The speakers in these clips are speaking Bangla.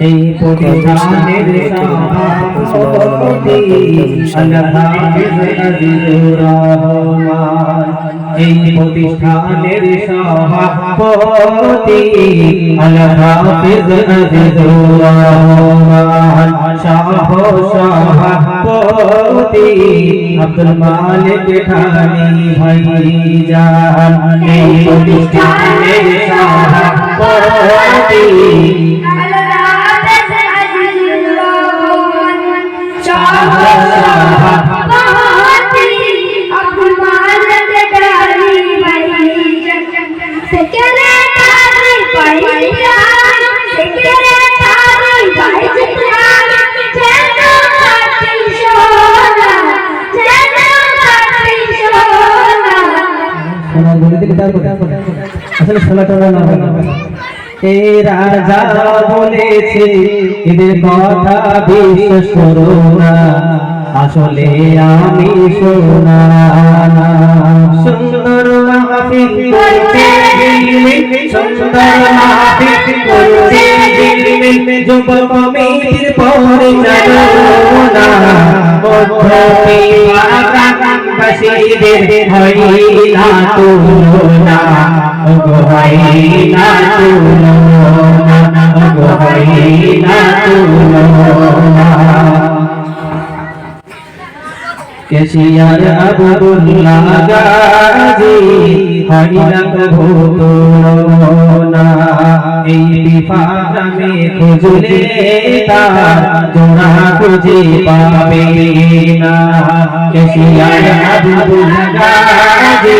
এই প্রতিষ্ঠানের সভাপতি আল্লাহ হাফিজ আজিজুর রহমান এই প্রতিষ্ঠানের সভাপতি আল্লাহ হাফিজ আজিজুর রহমান সহ সভাপতি আব্দুল মালিক ঠানি ভাই জান এই প্রতিষ্ঠানের সভাপতি আসলে শোনাটা না বলেছে এদের কথা বিশ্বাস করো না। আসলে আমি শোনা সুন্দর সুন্দর বাসীদের হয় না তুলনা ওগো না তুলনা কেশিয়ার আবুল্লাহ গাজী হরিণক ভূত না এই বিফাগ্রামে খুঁজলে তার জোড়া খুঁজে পাবে না। কেশিয়ার আবুল্লাহ গাজী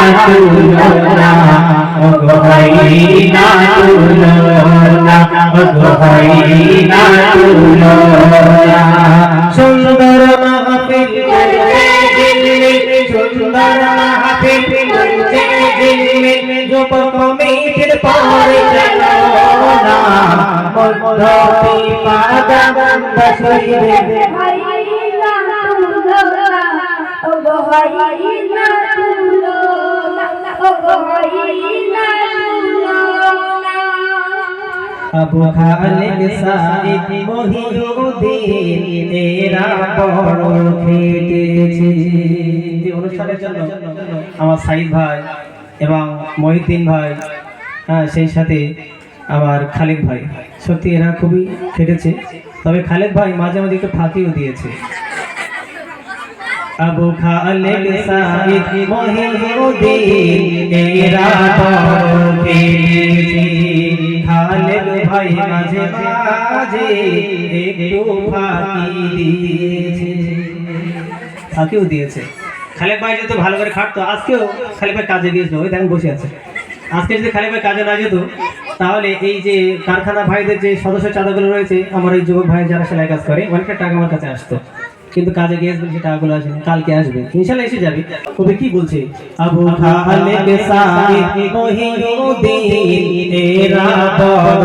না তুলনা ওগো হই না তুলনা ওগো হই না তুলনা সুন্দর মাহফিল করতে গেলে সুন্দর মাহফিল করতে গেলে আবু সাইদ মহিউদ্দিন, এরা বড় খেটেছে। এই অনুষ্ঠানের জন্য আমার সাইদ ভাই এবং মহিউদ্দিন ভাই হ্যাঁ সেই সাথে আমার খালিদ ভাই। সত্যি এরা খুবই খেটেছে। তবে খালেদ ভাই মাঝে মাঝে একটু ফাঁকিও দিয়েছে। আবু খালিদ সাইদ মহিউদ্দিন, এরা বড় ভাই মাঝে মাঝে একটু ফাঁকি দিয়েছে। ফাঁকিও দিয়েছে। খালেদ ভাই যেত ভালো করে খাটতো, আজকেও খালেদ ভাই কাজে গিয়েছিল, ওই দেখেন বসে আছে। আজকে যদি খালেদ ভাই কাজে না যেত, তাহলে এই যে কারখানা ভাইদের যে সদস্য চাঁদাগুলো রয়েছে, আমার এই যুবক ভাই যারা সেলাই কাজ করে, অনেকটা টাকা আমার কাছে আসতো। কিন্তু কাজে গিয়ে সেটা টাকাগুলো আসেনি কালকে আসবে। ইনশাল্লাহ এসে যাবে। তবে কি বলছে? আবু খালেদ সাইদ মহিউদ্দিন এরা বড়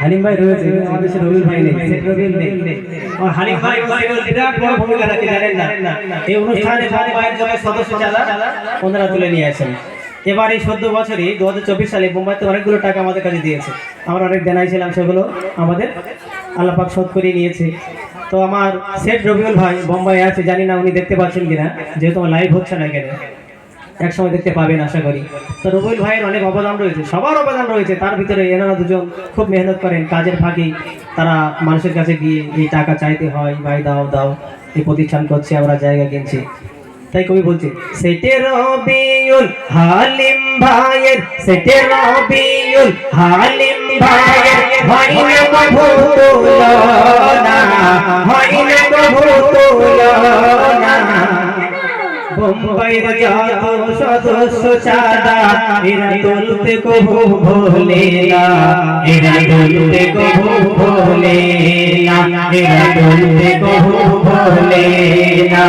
হালিম ভাই রয়েছে, আমাদের সে ভাই নেই রবিউল নেই। হালিম ভাই বিরাট বড় ভূমিকা রাখে, জানেন না? এই তুলে নিয়ে আসেন। এবার এই চোদ্দ বছরে দু হাজার চব্বিশ সালে মুম্বাইতে অনেকগুলো টাকা আমাদের কাছে দিয়েছে। আমরা অনেক দেনাই ছিলাম সেগুলো আমাদের আল্লাপাক শোধ করিয়ে নিয়েছে। তো আমার সেট রবিউল ভাই বোম্বাই আছে, জানি না উনি দেখতে পাচ্ছেন কিনা, যেহেতু আমার লাইভ হচ্ছে না এখানে। এক সময় দেখতে পাবেন, আশা করি। তো রবিউল ভাইয়ের অনেক অবদান রয়েছে, সবার অবদান রয়েছে। তার ভিতরে এনারা দুজন খুব মেহনত করেন, কাজের ফাঁকে তারা মানুষের কাছে গিয়ে এই টাকা চাইতে হয়, ভাই দাও দাও, এই প্রতিষ্ঠান করছে, আমরা জায়গা কিনছি। তাই কবি বলছে, সেটে রবিউল হালিম ভাইয়ের, সেটে রবিউল হালিম ভাইয়ের হয় না কভু তুলনা হয় না কভু তুলনা বোম্বাইয়ের যত সদস্য চাঁদা এরা তুলতে কভু ভোলে না এরা তুলতে কভু ভোলে না এরা তুলতে কভু ভোলে না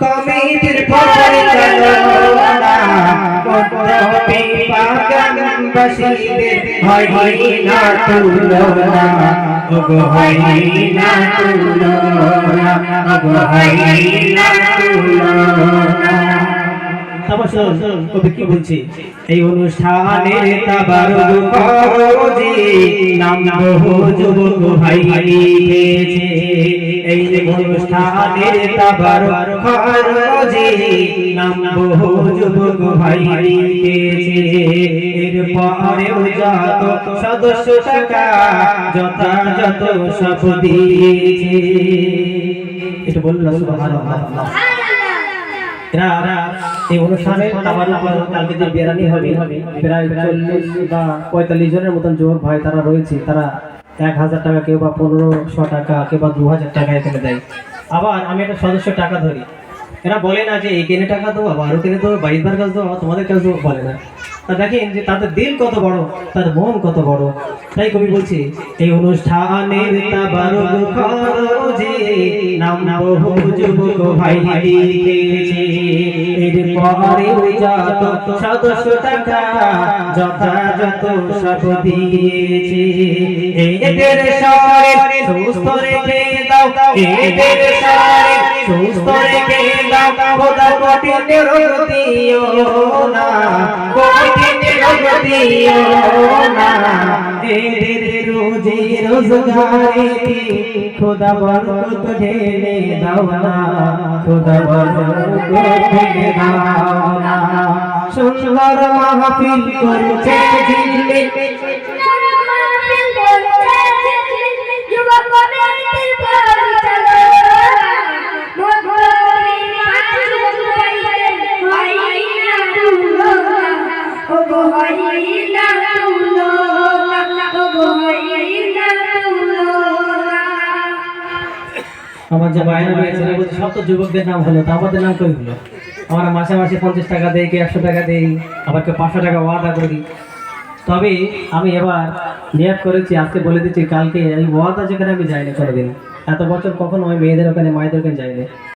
কমিটির পরিচালনা করতে বাগানবাসীদের হয় না তুলনা ওগো না তুলনা। শোন, কবি কি বলছে? এই অনুষ্ঠানের তাবারক খরচে নাম বহু যুবক ভাই লিখেছে এই অনুষ্ঠানের তাবারক খরচে নাম বহু যুবক ভাই লিখেছে এরপরেও যত সদস্য টাকা যথাযথ সব দিয়েছে। এটা বলল সুবহানাল্লাহ। এই প্রায় বা পঁয়তাল্লিশ জনের মতন ভাই তারা রয়েছে, তারা এক হাজার টাকা কেউ বা পনেরোশো টাকা, কেউ বা দু হাজার টাকা দেয়। আবার আমি একটা সদস্য টাকা ধরি। এরা বলে না যে এই কেনে টাকা কেনে বাইশবার কাজ তোমাদের কাজ দেবো, বলে না। তা দেখেন যে তাদের দিল কত বড় তার মন কত বড়। তাই কবি বলছি, এই অনুষ্ঠানের নাম বহু যুবক ভাই লিখেছে এর পরে যত সদস্য টাকা যথাযথ সব দিয়েছে। এদের শরীর সুস্থ রেখে দাও, এদের শরীর সুস্থ রেখে দাও। খোদা কঠিন রোগ দিও না। কঠিন রোজি রোজগারে খোদা বরকত ঢেলে দাও না খোদা বরকত ঢেলে দাও না সুন্দর মাহফিল করছে ঝিলমিল আমার যে বায়না রয়েছে সব তো যুবকদের নাম হলো, তা আমাদের নাম কই হলো? আমরা মাসে মাসে পঞ্চাশ টাকা দেই কি একশো টাকা দেই, আবার কেউ পাঁচশো টাকা ওয়াদা করি। তবে আমি এবার নিয়োগ করেছি, আজকে বলে দিচ্ছি, কালকে এই ওয়াদা যেখানে আমি যাইনি কোনোদিন। এত বছর কখনো আমি মেয়েদের ওখানে, মায়েদের ওখানে যাইনি।